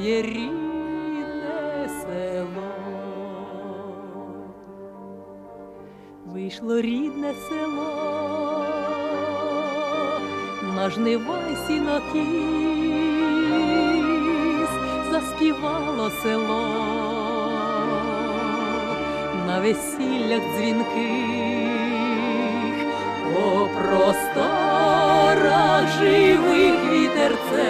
моє рідне село. Вийшло рідне село, на жнива й сінокіс, заспівало село, на весіллях дзвінких, по просторах живих вітерцем